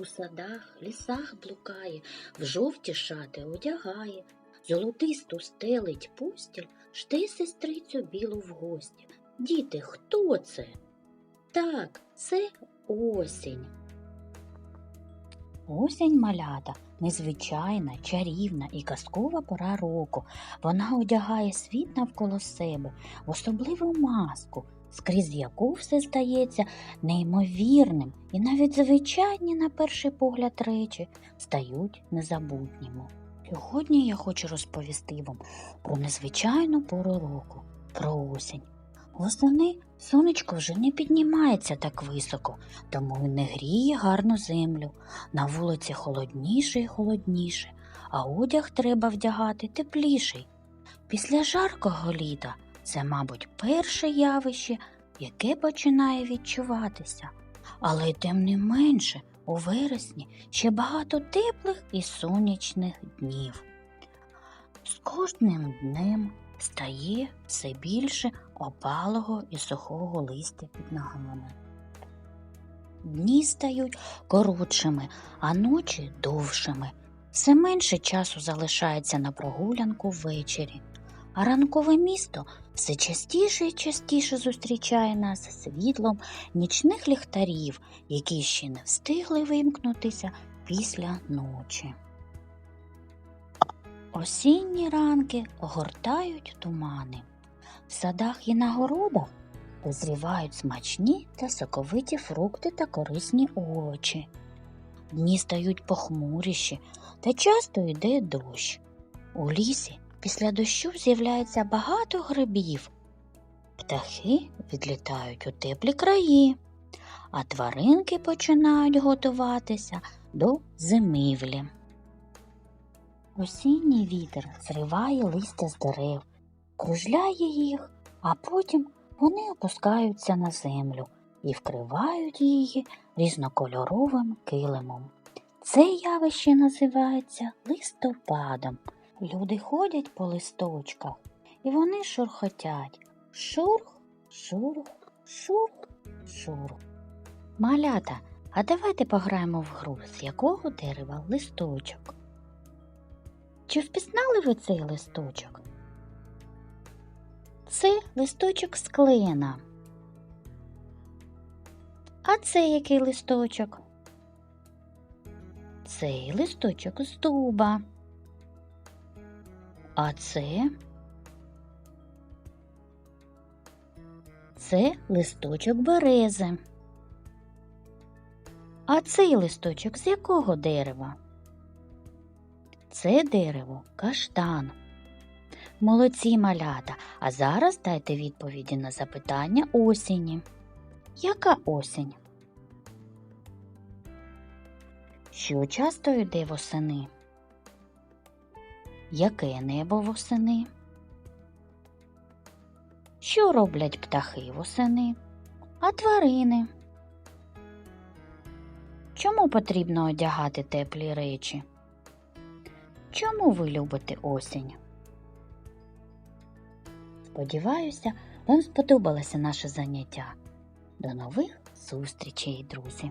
У садах, лісах блукає, в жовті шати одягає, золотисту стелить постіль, жде сестрицю білу в гості. Діти, хто це? Так, це осінь. Осінь малята незвичайна, чарівна і казкова пора року. Вона одягає світ навколо себе в особливу маску, скрізь яку все стається неймовірним, і навіть звичайні на перший погляд речі стають незабутніми. Сьогодні я хочу розповісти вам про незвичайну пору року, про осінь. Восени сонечко вже не піднімається так високо, тому й не гріє гарну землю. На вулиці холодніше і холодніше, а одяг треба вдягати тепліший. Після жаркого літа це, мабуть, перше явище, яке починає відчуватися. Але тим не менше, у вересні ще багато теплих і сонячних днів. З кожним днем стає все більше опалого і сухого листя під ногами. Дні стають коротшими, а ночі довшими. Все менше часу залишається на прогулянку ввечері, а ранкове місто все частіше і частіше зустрічає нас світлом нічних ліхтарів, які ще не встигли вимкнутися після ночі. Осінні ранки огортають тумани. В садах і на городах дозрівають смачні та соковиті фрукти та корисні овочі. Дні стають похмуріші, та часто йде дощ. У лісі після дощу з'являється багато грибів. Птахи відлітають у теплі краї, а тваринки починають готуватися до зимівлі. Осінній вітер зриває листя з дерев, кружляє їх, а потім вони опускаються на землю і вкривають її різнокольоровим килимом. Це явище називається листопадом. Люди ходять по листочках, і вони шурхотять. Шурх, шурх, шурх, шурх. Малята, а давайте пограємо в гру, з якого дерева листочок. Чи впізнали ви цей листочок? Це листочок з клена. А це який листочок? Цей листочок з дуба. А це? Це листочок берези. А цей листочок з якого дерева? Це дерево каштан. Молодці малята, а зараз дайте відповіді на запитання осені. Яка осінь? Що часто йде восени? Яке небо восени? Що роблять птахи восени? А тварини? Чому потрібно одягати теплі речі? Чому ви любите осінь? Сподіваюся, вам сподобалося наше заняття. До нових зустрічей, друзі!